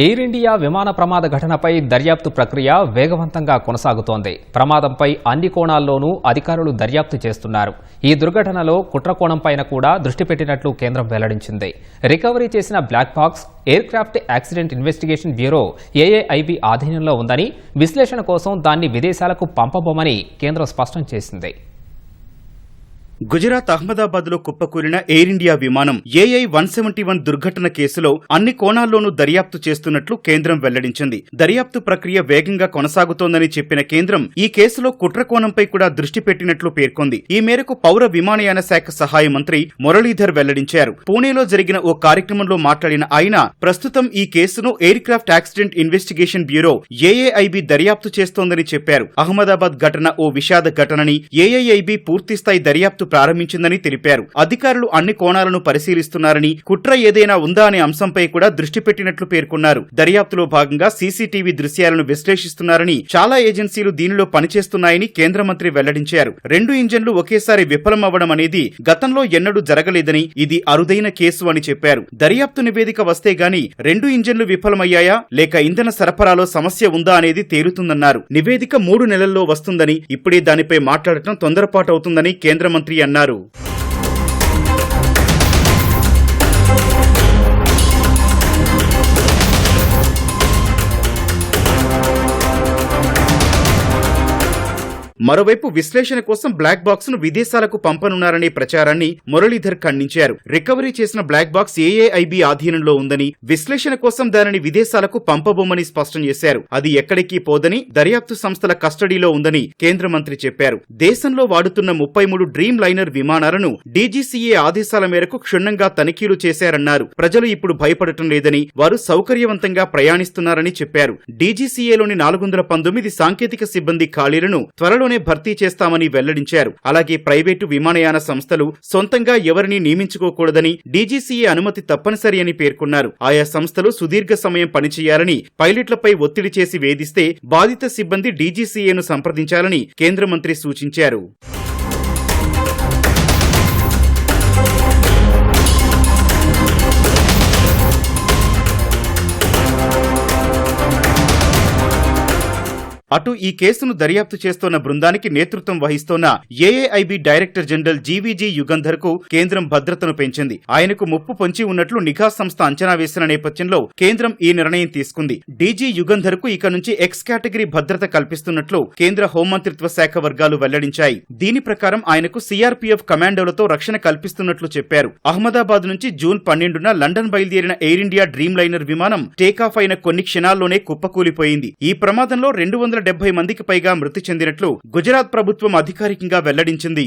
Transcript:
Air India విమాన ప్రమాద ఘటనపై దర్యాప్తు ప్రక్రియ వేగవంతంగా కొనసాగుతోంది. ప్రమాదంపై అన్ని కోణాల్లోనూ అధికారులు దర్యాప్తు చేస్తున్నారు. ఈ దుర్ఘటనలో కుట్రకోణంపైన కూడా దృష్టి పెట్టినట్లు కేంద్రం వెల్లడించింది. రికవరీ చేసిన black box aircraft accident investigation bureau AAIB ఆధీనంలో ఉందని విశ్లేషణ కోసం దాన్ని విదేశాలకు పంపబోమని కేంద్రం స్పష్టం చేసింది. గుజరాత్ అహ్మదాబాద్లో కుప్పకూలిన ఎయిర్ ఇండియా విమానం ఏఐ వన్ సెవెంటీ వన్ దుర్ఘటన కేసులో అన్ని కోణాల్లోనూ దర్యాప్తు చేస్తున్నట్లు కేంద్రం వెల్లడించింది. దర్యాప్తు ప్రక్రియ వేగంగా కొనసాగుతోందని చెప్పిన కేంద్రం ఈ కేసులో కుట్రకోణంపై కూడా దృష్టి పెట్టినట్లు పేర్కొంది. ఈ మేరకు పౌర విమానయాన శాఖ సహాయ మంత్రి మురళీధర్ వెల్లడించారు. పూణేలో జరిగిన ఓ కార్యక్రమంలో మాట్లాడిన ఆయన ప్రస్తుతం ఈ కేసును aircraft accident investigation bureau AAIB దర్యాప్తు చేస్తోందని చెప్పారు. అహ్మదాబాద్ ఘటన ఓ విషాద ఘటనని ఏఐఐబి పూర్తిస్థాయి దర్యాప్తు ప్రారంభించిందని తెలిపారు. అధికారులు అన్ని కోణాలను పరిశీలిస్తున్నారని కుట్ర ఏదైనా ఉందా అనే అంశంపై కూడా దృష్టి పెట్టినట్లు పేర్కొన్నారు. దర్యాప్తులో భాగంగా సీసీటీవీ దృశ్యాలను విశ్లేషిస్తున్నారని చాలా ఏజెన్సీలు దీనిలో పనిచేస్తున్నాయని కేంద్ర మంత్రి వెల్లడించారు. రెండు ఇంజన్లు ఒకేసారి విఫలమవ్వడం అనేది గతంలో ఎన్నడూ జరగలేదని ఇది అరుదైన కేసు అని చెప్పారు. దర్యాప్తు నివేదిక వస్తే గాని రెండు ఇంజన్లు విఫలమయ్యాయా లేక ఇంధన సరఫరాలో సమస్య ఉందా అనేది తేలుతుందన్నారు. నివేదిక మూడు నెలల్లో వస్తుందని ఇప్పుడే దానిపై మాట్లాడటం తొందరపాటు అవుతుందని కేంద్ర మంత్రి అన్నారు. మరోవైపు విశ్లేషణ కోసం బ్లాక్ బాక్స్ను విదేశాలకు పంపనున్నారనే ప్రచారాన్ని మురళీధర్ ఖండించారు. రికవరీ చేసిన బ్లాక్ బాక్స్ ఏఏఐబి ఆధీనంలో ఉందని విశ్లేషణ కోసం దానిని విదేశాలకు పంపబోమని స్పష్టం చేశారు. అది ఎక్కడికి పోదని దర్యాప్తు సంస్థల కస్టడీలో ఉందని కేంద్ర మంత్రి చెప్పారు. దేశంలో వాడుతున్న ముప్పై మూడు డ్రీమ్ లైనర్ విమానాలను డీజీసీఏ ఆదేశాల మేరకు క్షుణ్ణంగా తనిఖీలు చేశారన్నారు. ప్రజలు ఇప్పుడు భయపడటం లేదని వారు సౌకర్యవంతంగా ప్రయాణిస్తున్నారని చెప్పారు. డీజీసీఏలోని నాలుగు వందల పంతొమ్మిది సాంకేతిక సిబ్బంది ఖాళీలను త్వరలోనే భర్తీ చేస్తామని వెల్లడించారు. అలాగే ప్రైవేటు విమానయాన సంస్థలు సొంతంగా ఎవరిని నియమించుకోకూడదని డీజీసీఏ అనుమతి తప్పనిసరి అని పేర్కొన్నారు. ఆయా సంస్థలు సుదీర్ఘ సమయం పనిచేయాలని పైలట్లపై ఒత్తిడి చేసి వేధిస్తే బాధిత సిబ్బంది డీజీసీఏను సంప్రదించాలని కేంద్ర మంత్రి సూచించారు. అటు ఈ కేసును దర్యాప్తు చేస్తోన్న బృందానికి నేతృత్వం వహిస్తోన్న ఏఏఐబి డైరెక్టర్ జనరల్ జీవీజీ యుగంధర్కు కేంద్రం భద్రతను పెంచింది. ఆయనకు ముప్పు పొంచి ఉన్నట్లు నిఘా సంస్థ అంచనా వేసిన నేపథ్యంలో కేంద్రం ఈ నిర్ణయం తీసుకుంది. డీజీ యుగంధర్కు ఇక నుంచి ఎక్స్ కేటగిరీ భద్రత కల్పిస్తున్నట్లు కేంద్ర హోంమంత్రిత్వ శాఖ వర్గాలు వెల్లడించాయి. దీని ప్రకారం ఆయనకు సీఆర్పీఎఫ్ కమాండోలతో రక్షణ కల్పిస్తున్నట్లు చెప్పారు. అహ్మదాబాద్ నుంచి జూన్ పన్నెండున లండన్ బయలుదేరిన ఎయిర్ ఇండియా డ్రీమ్ లైనర్ విమానం టేకాఫ్ అయిన కొన్ని క్షణాల్లోనే కుప్పకూలిపోయింది. ఈ ప్రమాదంలో రెండు వందల డెబ్బై మందికి పైగా మృతి చెందినట్లు గుజరాత్ ప్రభుత్వం అధికారికంగా వెల్లడించింది.